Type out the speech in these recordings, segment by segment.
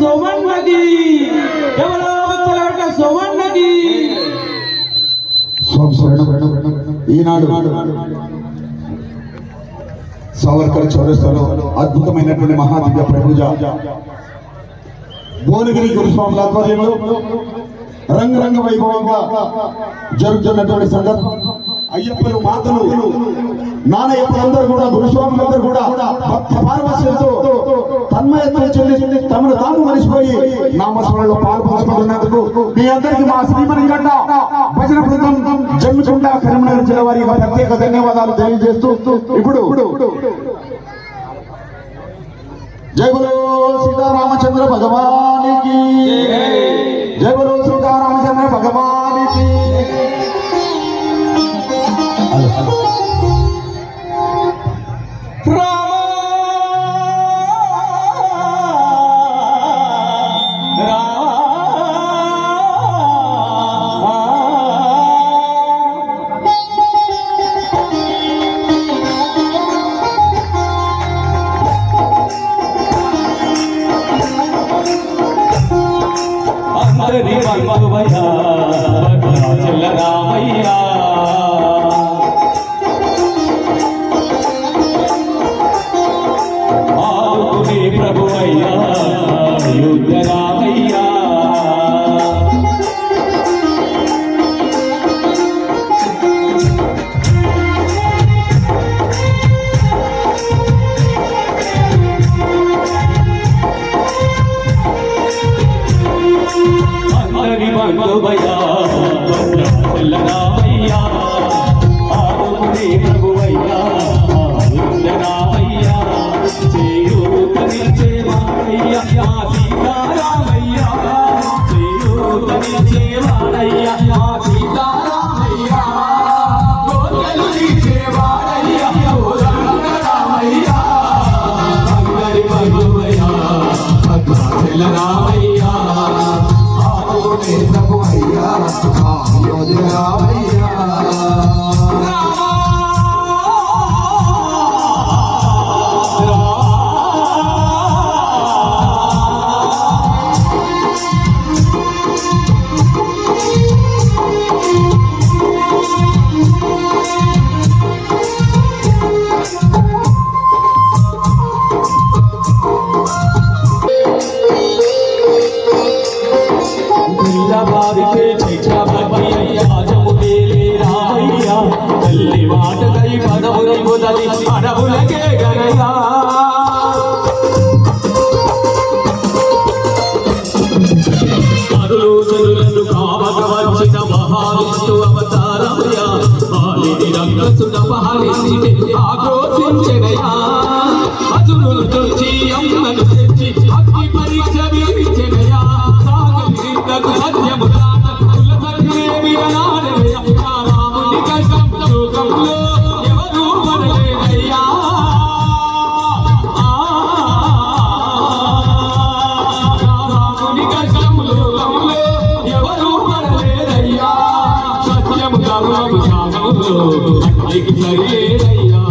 చిలకట్ట సోమన్నకి ఎవరో చిలకట్ట సోమన్నకి ఈనాడు సావర్కర్ చౌరస్తాలో అద్భుతమైనటువంటి మహాదివ్య ప్రభుజ భువనగిరి గురుస్వాముల ఆధ్వర్యంలో రంగురంగ వైభవంగా జరుగుతున్నటువంటి సందర్భం. అయ్యప్పలు మాతలు నానయ్యప్పలందరూ కూడా గురుస్వాములందరూ కూడా భక్త పారవశ్యంతో తన్మయత్వం చెంది తమను తాము మరిచిపోయి నామస్మరణలో పాల్పంచుకుంటున్నందుకు మీ అందరికీ మా శ్రీమణిగండ భజన బృందం జమ్మికుంట కరీంనగర్ జిల్లా వారి ప్రత్యేక ధన్యవాదాలు తెలియజేస్తూ ఇప్పుడు జై బలో సీతారామచంద్ర భగవానికి. జై బలో సీతారామచంద్ర భగవానికి. Oh. మహావిష్ణు అవతారమయా బాలిని రంగసున పహరించి ఆక్రోశించనయా అసురులతో అట్టికి సరిలేదయ్యా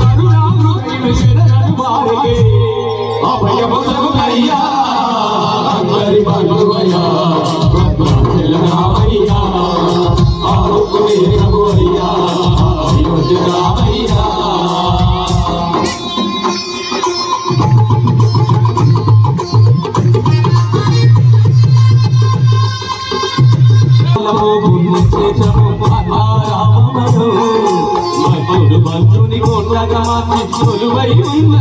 కరుణామృతిని శరణు వారికే అభయము సగునయ్యా అందరి భగవయ్యా పొంది పొందగా మార్చి కొలువై ఉన్న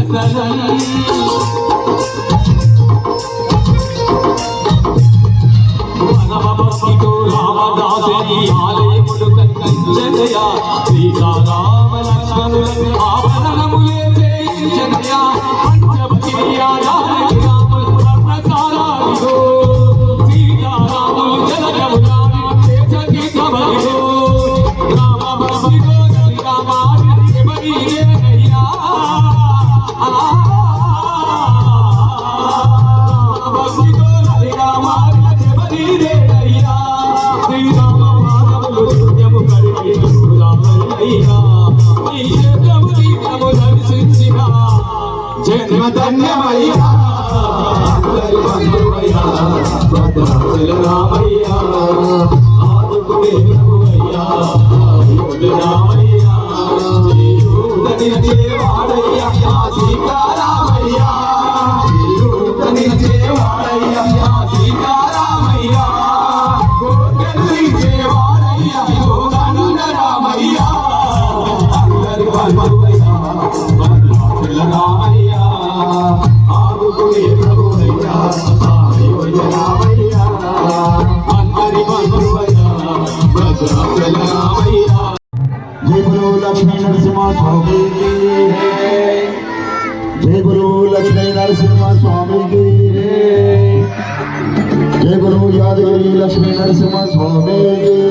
ఆలయముడు కంచనయ సీతారామ లక్ష్మణులను ధన్యమయ్యా. రామయ్యా ఆదుకునే ప్రభువయ్యా. రామయ్యా వాడయ్యా సీతా Amém.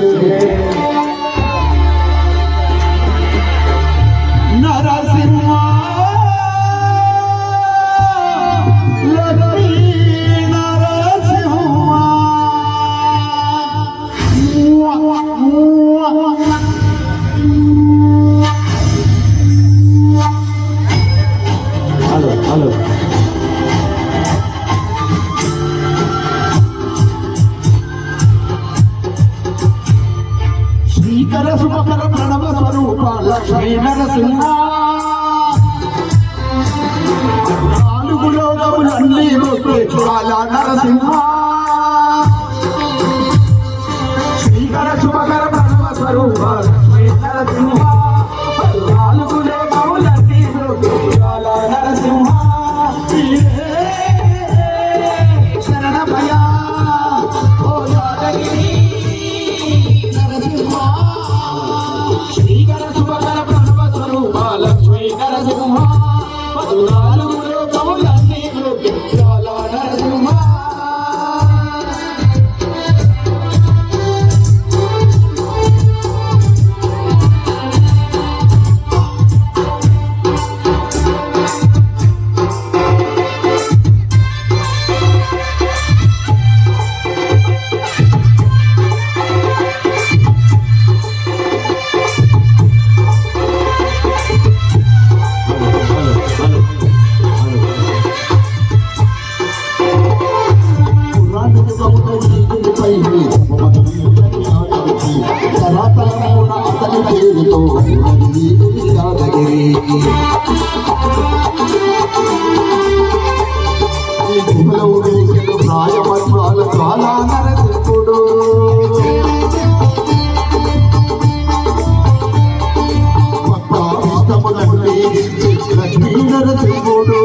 లక్ష్మీ నరసింహుడు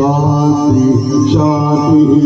শান্তি শান্তি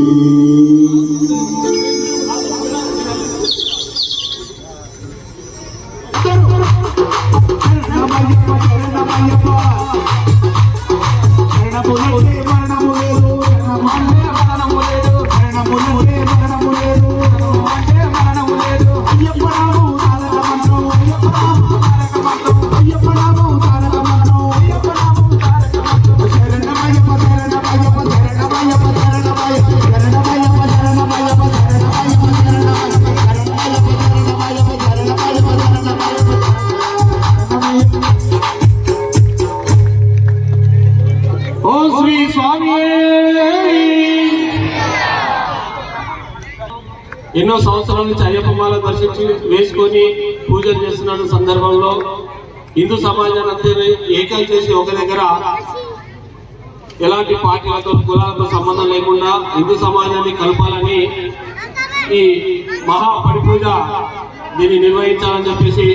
ఎన్నో సంవత్సరాల నుంచి అయ్యప్పమాల దర్శించి వేసుకొని పూజలు చేస్తున్న సందర్భంలో హిందూ సమాజాన్ని అందరినీ ఏకం చేసి ఒక దగ్గర ఎలాంటి పార్టీలతో కులాలతో సంబంధం లేకుండా హిందూ సమాజాన్ని కలపాలని ఈ మహా పడి పూజ దీన్ని నిర్వహించాలని చెప్పేసి